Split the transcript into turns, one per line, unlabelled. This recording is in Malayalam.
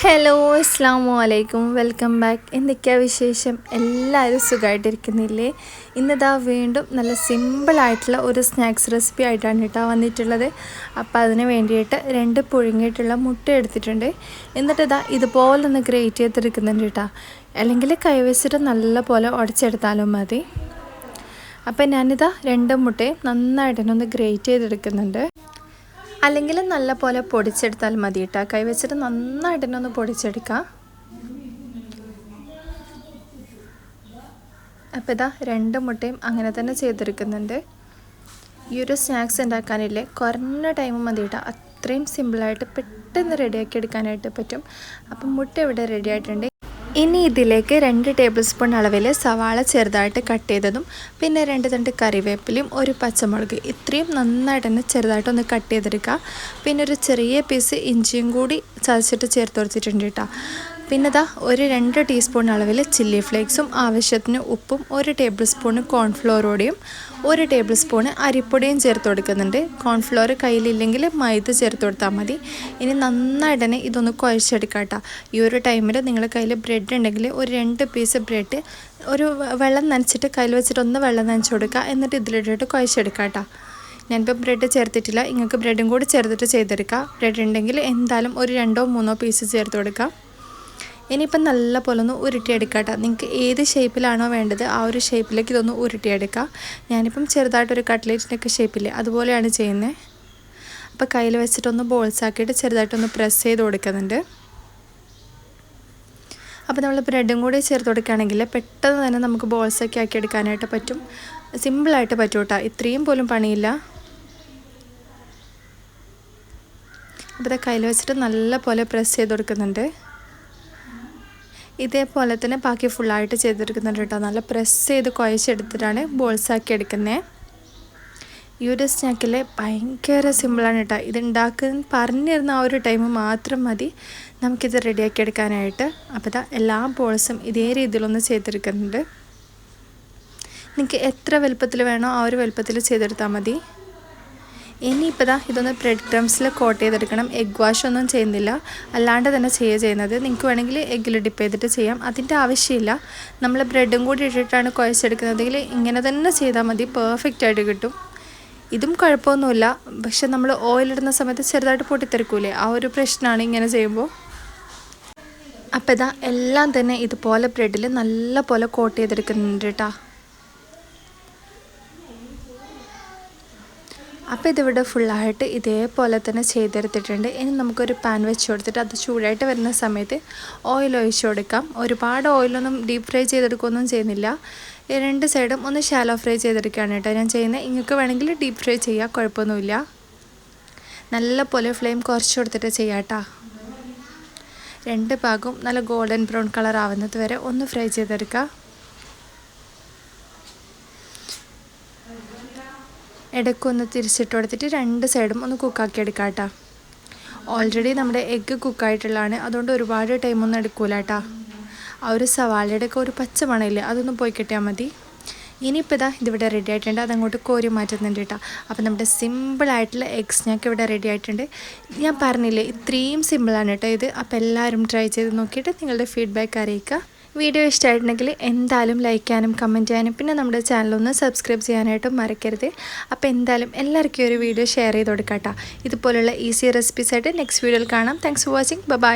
ഹലോ അസ്സാം വലൈക്കും വെൽക്കം ബാക്ക് എന്തൊക്കെയാണ് വിശേഷം? എല്ലാവരും സുഖമായിട്ടിരിക്കുന്നില്ലേ ഇന്നിതാ വീണ്ടും നല്ല സിമ്പിളായിട്ടുള്ള ഒരു സ്നാക്സ് റെസിപ്പി ആയിട്ടാണ് കേട്ടോ വന്നിട്ടുള്ളത്. അപ്പോൾ അതിന് വേണ്ടിയിട്ട് രണ്ട് പുഴുങ്ങിയിട്ടുള്ള മുട്ട എടുത്തിട്ടുണ്ട്. എന്നിട്ട് ഇതാ ഇതുപോലെ ഒന്ന് ഗ്രേറ്റ് ചെയ്തെടുക്കുന്നുണ്ട് കേട്ടോ. അല്ലെങ്കിൽ കൈവച്ചിട്ട് നല്ല പോലെ ഉടച്ചെടുത്താലും മതി. അപ്പം ഞാനിതാ രണ്ട് മുട്ടയും നന്നായിട്ടൊന്ന് ഗ്രേറ്റ് ചെയ്തെടുക്കുന്നുണ്ട് അല്ലെങ്കിൽ നല്ല പോലെ പൊടിച്ചെടുത്താൽ മതി കേട്ടോ കൈവച്ചിട്ട് നന്നായിട്ട് തന്നെ ഒന്ന് പൊടിച്ചെടുക്കാം. അപ്പോൾ ഇതാ രണ്ട് മുട്ടയും അങ്ങനെ തന്നെ ചെയ്തെടുക്കുന്നുണ്ട്. ഈ ഒരു സ്നാക്സ് ഉണ്ടാക്കാനില്ലേ? കുറഞ്ഞ ടൈം മതി കേട്ടോ അത്രയും സിമ്പിളായിട്ട് പെട്ടെന്ന് റെഡിയാക്കി എടുക്കാനായിട്ട് പറ്റും. അപ്പം മുട്ട ഇവിടെ റെഡി ആയിട്ടുണ്ട്. ഇനി ഇതിലേക്ക് രണ്ട് ടേബിൾ സ്പൂൺ അളവിൽ സവാള ചെറുതായിട്ട് കട്ട് ചെയ്തതും പിന്നെ രണ്ട് തണ്ട് കറിവേപ്പിലയും ഒരു പച്ചമുളക് ഇത്രയും നന്നായിട്ട് തന്നെ ചെറുതായിട്ടൊന്ന് കട്ട് ചെയ്തെടുക്കുക. പിന്നെ ഒരു ചെറിയ പീസ് ഇഞ്ചിയും കൂടി ചതച്ചിട്ട് ചേർത്ത് കൊടുത്തിട്ടുണ്ട് കേട്ടോ. പിന്നെ ഇതാ ഒരു രണ്ട് ടീസ്പൂൺ അളവിൽ ചില്ലി ഫ്ലേക്സും ആവശ്യത്തിന് ഉപ്പും ഒരു ടേബിൾ സ്പൂൺ കോൺഫ്ലോറോടെയും ഒരു ടേബിൾ സ്പൂൺ അരിപ്പൊടിയും ചേർത്ത് കൊടുക്കുന്നുണ്ട്. കോൺഫ്ലോർ കയ്യിലില്ലെങ്കിൽ മൈദ ചേർത്ത് കൊടുത്താൽ മതി. ഇനി നന്നായിട്ട് തന്നെ ഇതൊന്ന് കുഴച്ചെടുക്കാം കേട്ടോ ഈ ഒരു ടൈമിൽ നിങ്ങളുടെ കയ്യിൽ ബ്രെഡ് ഉണ്ടെങ്കിൽ ഒരു രണ്ട് പീസ് ബ്രെഡ് ഒരു വെള്ളം നനച്ചിട്ട് കയ്യിൽ വെച്ചിട്ട് ഒന്ന് വെള്ളം നനച്ച് കൊടുക്കുക എന്നിട്ട് ഇതിലിട്ടിട്ട് കുഴച്ചെടുക്കാം കേട്ടോ ഞാനിപ്പോൾ ബ്രെഡ് ചേർത്തിട്ടില്ല. നിങ്ങൾക്ക് ബ്രെഡും കൂടി ചേർത്തിട്ട് ചെയ്തെടുക്കാം. ബ്രെഡ് ഉണ്ടെങ്കിൽ എന്തായാലും ഒരു രണ്ടോ മൂന്നോ പീസ് ചേർത്ത് കൊടുക്കാം. ഇനിയിപ്പം നല്ല പോലെ ഒന്ന് ഉരുട്ടിയെടുക്കാം കേട്ടോ നിങ്ങൾക്ക് ഏത് ഷേപ്പിലാണോ വേണ്ടത് ആ ഒരു ഷേപ്പിലേക്ക് ഇതൊന്ന് ഉരുട്ടിയെടുക്കുക ഞാനിപ്പം ചെറുതായിട്ടൊരു കട്ട്ലേറ്റിന്റെയൊക്കെ ഷേപ്പില്ലേ അതുപോലെയാണ് ചെയ്യുന്നത് അപ്പോൾ കയ്യിൽ വെച്ചിട്ടൊന്ന് ബോൾസ് ആക്കിയിട്ട് ചെറുതായിട്ടൊന്ന് പ്രസ് ചെയ്ത് കൊടുക്കുന്നുണ്ട്. അപ്പോൾ നമ്മൾ ബ്രെഡും കൂടി ചേർത്ത് കൊടുക്കുകയാണെങ്കിൽ പെട്ടെന്ന് തന്നെ നമുക്ക് ബോൾസൊക്കെ ആക്കി എടുക്കാനായിട്ട് പറ്റും. സിമ്പിളായിട്ട് പറ്റും കേട്ടോ. ഇത്രയും പോലും പണിയില്ല. അപ്പോൾ കയ്യിൽ വെച്ചിട്ട് നല്ല പോലെ പ്രസ് ചെയ്ത് കൊടുക്കുന്നുണ്ട്. ഇതേപോലെ തന്നെ ബാക്കി ഫുള്ളായിട്ട് ചെയ്തെടുക്കുന്നുണ്ട് കേട്ടോ. നല്ല പ്രസ് ചെയ്ത് കുഴച്ചെടുത്തിട്ടാണ് ബോൾസാക്കി എടുക്കുന്നത് ഈ ഒരു സ്നാക്കിൽ ഭയങ്കര സിമ്പിളാണ് കേട്ടോ. ഇത് ഉണ്ടാക്കാൻ പറഞ്ഞിരുന്ന ആ ഒരു ടൈം മാത്രം മതി. നമുക്കിത് റെഡിയാക്കി എടുക്കാനായിട്ട്. അപ്പോൾ ഇതാ എല്ലാ ബോൾസും ഇതേ രീതിയിലൊന്ന് ചെയ്തെടുക്കുന്നുണ്ട് നിങ്ങൾക്ക് എത്ര വലുപ്പത്തിൽ വേണോ ആ ഒരു വലുപ്പത്തിൽ ചെയ്തെടുത്താൽ മതി. ഇനിയിപ്പോൾ ദാ ഇതൊന്ന് ബ്രെഡ് ക്രംസിൽ കോട്ട് ചെയ്തെടുക്കണം. എഗ് വാഷ് ഒന്നും ചെയ്യുന്നില്ല. അല്ലാണ്ട് തന്നെ ചെയ്യുക ചെയ്യുന്നത്. നിങ്ങൾക്ക് വേണമെങ്കിൽ എഗ്ഗിൽ ഡിപ്പ് ചെയ്തിട്ട് ചെയ്യാം. അതിന്റെ ആവശ്യമില്ല. നമ്മൾ ബ്രെഡും കൂടി ഇട്ടിട്ടാണ് കുഴച്ചെടുക്കുന്നതെങ്കിൽ ഇങ്ങനെ തന്നെ ചെയ്താൽ മതി. പെർഫെക്റ്റ് ആയിട്ട് കിട്ടും. ഇതും കുഴപ്പമൊന്നുമില്ല. പക്ഷെ നമ്മൾ ഓയിലിടുന്ന സമയത്ത് ചെറുതായിട്ട് പൊട്ടിത്തെറിക്കൂലേ? ആ ഒരു പ്രശ്നമാണ് ഇങ്ങനെ ചെയ്യുമ്പോൾ അപ്പോൾ ഇതാ എല്ലാം തന്നെ ഇതുപോലെ ബ്രെഡിൽ നല്ല പോലെ കോട്ട് ചെയ്തെടുക്കുന്നുണ്ട് കേട്ടോ അപ്പോൾ ഇതിവിടെ ഫുള്ളായിട്ട് ഇതേപോലെ തന്നെ ചെയ്തെടുത്തിട്ടുണ്ട്. ഇനി നമുക്കൊരു പാൻ വെച്ച് കൊടുത്തിട്ട് അത് ചൂടായിട്ട് വരുന്ന സമയത്ത് ഓയിൽ ഒഴിച്ചു കൊടുക്കാം. ഒരുപാട് ഓയിലൊന്നും ഡീപ്പ് ഫ്രൈ ചെയ്തെടുക്കുകയൊന്നും ചെയ്യുന്നില്ല. രണ്ട് സൈഡും ഒന്ന് ഷാലോ ഫ്രൈ ചെയ്തെടുക്കുകയാണ് കേട്ടോ ഞാൻ ചെയ്യുന്നത്. നിങ്ങൾക്ക് വേണമെങ്കിൽ ഡീപ്പ് ഫ്രൈ ചെയ്യാം കുഴപ്പമൊന്നുമില്ല. നല്ല പോലെ ഫ്ലെയിം കുറച്ച് കൊടുത്തിട്ട് ചെയ്യാം കേട്ടോ. രണ്ട് ഭാഗവും നല്ല ഗോൾഡൻ ബ്രൗൺ കളർ ആവുന്നത് വരെ ഒന്ന് ഫ്രൈ ചെയ്തെടുക്കുക ഇടയ്ക്കൊന്ന് തിരിച്ചിട്ട് കൊടുത്തിട്ട് രണ്ട് സൈഡും ഒന്ന് കുക്കാക്കി എടുക്കാം കേട്ടോ ഓൾറെഡി നമ്മുടെ എഗ്ഗ് കുക്കായിട്ടുള്ളതാണ് അതുകൊണ്ട് ഒരുപാട് ടൈമൊന്നും എടുക്കൂല കേട്ടോ ആ ഒരു സവാളയുടെ ഒക്കെ ഒരു പച്ച മണയില്ലേ അതൊന്ന് പോയി കിട്ടിയാൽ മതി. ഇനിയിപ്പോൾ ഇതാ ഇതിവിടെ റെഡി ആയിട്ടുണ്ട്. അതങ്ങോട്ട് കോരി മാറ്റുന്നുണ്ട് കേട്ടോ. അപ്പോൾ നമ്മുടെ സിമ്പിളായിട്ടുള്ള എഗ് സ്നാക്ക് ഇവിടെ റെഡി ആയിട്ടുണ്ട്. ഞാൻ പറഞ്ഞില്ലേ ഇത്രയും സിമ്പിളാണ് കേട്ടോ ഇത്. അപ്പോൾ എല്ലാവരും ട്രൈ ചെയ്ത് നോക്കിയിട്ട് നിങ്ങളുടെ ഫീഡ്ബാക്ക് അറിയിക്കുക. വീഡിയോ ഇഷ്ടമായിട്ടുണ്ടെങ്കിൽ എന്തായാലും ലൈക്ക് ചെയ്യാനും കമന്റ് ചെയ്യാനും പിന്നെ നമ്മുടെ ചാനലൊന്ന് സബ്സ്ക്രൈബ് ചെയ്യാനായിട്ടും മറക്കരുത്. അപ്പോൾ എന്തായാലും എല്ലാവർക്കും ഒരു വീഡിയോ ഷെയർ ചെയ്ത് കൊടുക്കാം ഇതുപോലുള്ള ഈസി റെസിപ്പീസായിട്ട് നെക്സ്റ്റ് വീഡിയോയിൽ കാണാം. Thanks for watching bye